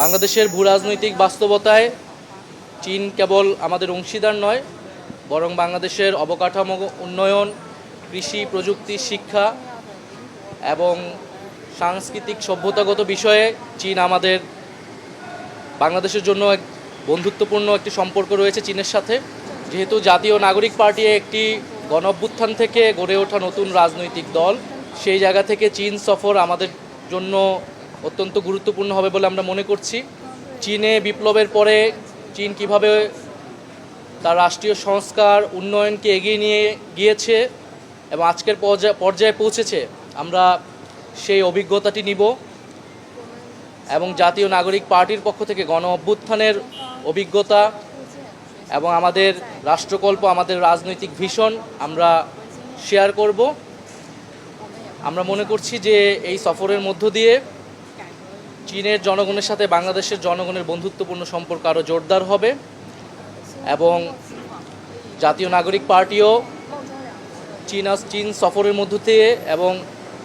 বাংলাদেশের ভূ রাজনৈতিক বাস্তবতায় চীন কেবল আমাদের অংশীদার নয়, বরং বাংলাদেশের অবকাঠামো উন্নয়ন, কৃষি, প্রযুক্তি, শিক্ষা এবং সাংস্কৃতিক সভ্যতাগত বিষয়ে চীন আমাদের বাংলাদেশের জন্য এক বন্ধুত্বপূর্ণ একটি সম্পর্ক রয়েছে চীনের সাথে। যেহেতু জাতীয় নাগরিক পার্টি একটি গণভ্যুত্থান থেকে গড়ে ওঠা নতুন রাজনৈতিক দল, সেই জায়গা থেকে চীন সফর আমাদের জন্য অত্যন্ত গুরুত্বপূর্ণ হবে বলে আমরা মনে করছি। চীনে বিপ্লবের পরে চীন কীভাবে তার রাষ্ট্রীয় সংস্কার, উন্নয়নকে এগিয়ে নিয়ে গিয়েছে এবং আজকের পর্যায়ে পৌঁছেছে, আমরা সেই অভিজ্ঞতাটি নিব এবং জাতীয় নাগরিক পার্টির পক্ষ থেকে গণ অভ্যুত্থানের অভিজ্ঞতা এবং আমাদের রাষ্ট্রকল্প, আমাদের রাজনৈতিক ভিশন আমরা শেয়ার করব। আমরা মনে করছি যে এই সফরের মধ্য দিয়ে চীনের জনগণের সাথে বাংলাদেশের জনগণের বন্ধুত্বপূর্ণ সম্পর্ক আরও জোরদার হবে এবং জাতীয় নাগরিক পার্টিও চীন চীন সফরের মধ্য দিয়ে এবং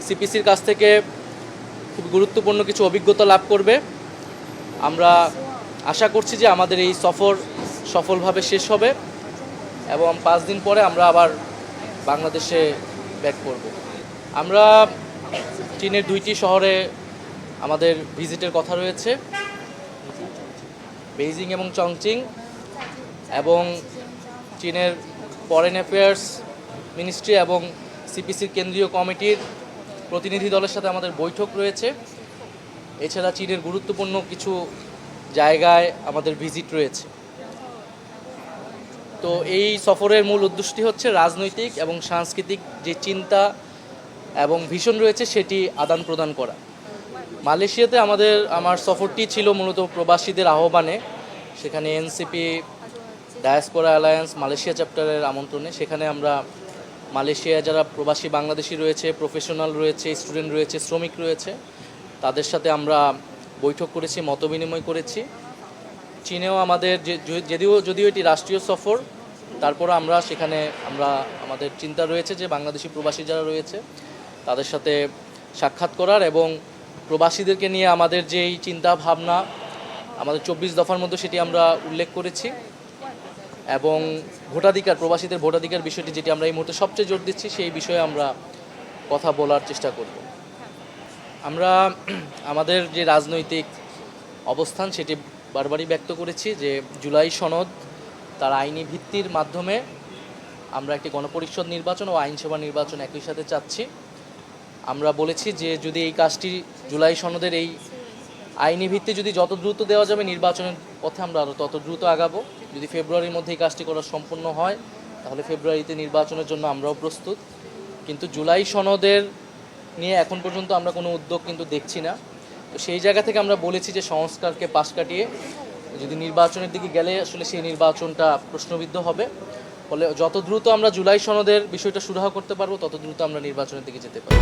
সিপিসির কাছ থেকে খুব গুরুত্বপূর্ণ কিছু অভিজ্ঞতা লাভ করবে। আমরা আশা করছি যে আমাদের এই সফর সফলভাবে শেষ হবে এবং পাঁচ দিন পরে আমরা আবার বাংলাদেশে ব্যাক করব। আমরা চীনের দুইটি শহরে আমাদের ভিজিটের কথা রয়েছে। বেইজিং এবং চংচিং এবং চীনের ফরেন অ্যাফেয়ার্স মিনিস্ট্রি এবং সিপিসির কেন্দ্রীয় কমিটির প্রতিনিধি দলের সাথে আমাদের বৈঠক রয়েছে। এছাড়া চীনের গুরুত্বপূর্ণ কিছু জায়গায় আমাদের ভিজিট রয়েছে। তো এই সফরের মূল উদ্দেশ্যটি হচ্ছে রাজনৈতিক এবং সাংস্কৃতিক যে চিন্তা এবং ভীষণ রয়েছে, সেটি আদান প্রদান করা। মালয়েশিয়াতে আমাদের, আমার সফরটি ছিল মূলত প্রবাসীদের আহ্বানে। সেখানে এনসিপি, ডায়াসপোরা অ্যালায়েন্স, মালয়েশিয়া চ্যাপ্টারের আমন্ত্রণে। সেখানে আমরা মালয়েশিয়ায় যারা প্রবাসী বাংলাদেশি রয়েছে, প্রফেশনাল রয়েছে, স্টুডেন্ট রয়েছে, শ্রমিক রয়েছে, তাদের সাথে আমরা বৈঠক করেছি মতবিনিময় করেছি। চীনেও আমাদের যদিও যদিও এটি রাষ্ট্রীয় সফর তারপর আমরা সেখানে, আমরা আমাদের চিন্তা রয়েছে যে বাংলাদেশি প্রবাসী যারা রয়েছে, তাদের সাথে সাক্ষাৎ করার এবং প্রবাসীদেরকে নিয়ে আমাদের যেই চিন্তা ভাবনা, আমাদের চব্বিশ দফার মধ্যে সেটি আমরা উল্লেখ করেছি এবং ভোটাধিকার, প্রবাসীদের ভোটাধিকার বিষয়টি যেটি আমরা এই মুহূর্তে সবচেয়ে জোর দিচ্ছি, সেই বিষয়ে আমরা কথা বলার চেষ্টা করব। আমরা আমাদের যে রাজনৈতিক অবস্থান সেটি বারবারই ব্যক্ত করেছি যে জুলাই সনদ তার আইনি ভিত্তির মাধ্যমে আমরা একটি গণপরিষদ নির্বাচন ও আইনসভা নির্বাচন একই সাথে চাচ্ছি। আমরা বলেছি যে যদি এই কাজটি জুলাই সনদের এই আইনি ভিত্তি যদি যত দ্রুত দেওয়া যাবে, নির্বাচনের পথে আমরা আরও তত দ্রুত আগাবো। যদি ফেব্রুয়ারির মধ্যে এই কাজটি করা সম্পূর্ণ হয়, তাহলে ফেব্রুয়ারিতে নির্বাচনের জন্য আমরাও প্রস্তুত। কিন্তু জুলাই সনদের নিয়ে এখন পর্যন্ত আমরা কোনো উদ্যোগ কিন্তু দেখছি না। তো সেই জায়গা থেকে আমরা বলেছি যে সংস্কারকে পাশ কাটিয়ে যদি নির্বাচনের দিকে গেলে আসলে সেই নির্বাচনটা প্রশ্নবিদ্ধ হবে। ফলে যত দ্রুত আমরা জুলাই সনদের বিষয়টা সুরাহা করতে পারব, তত দ্রুত আমরা নির্বাচনের দিকে যেতে পারব।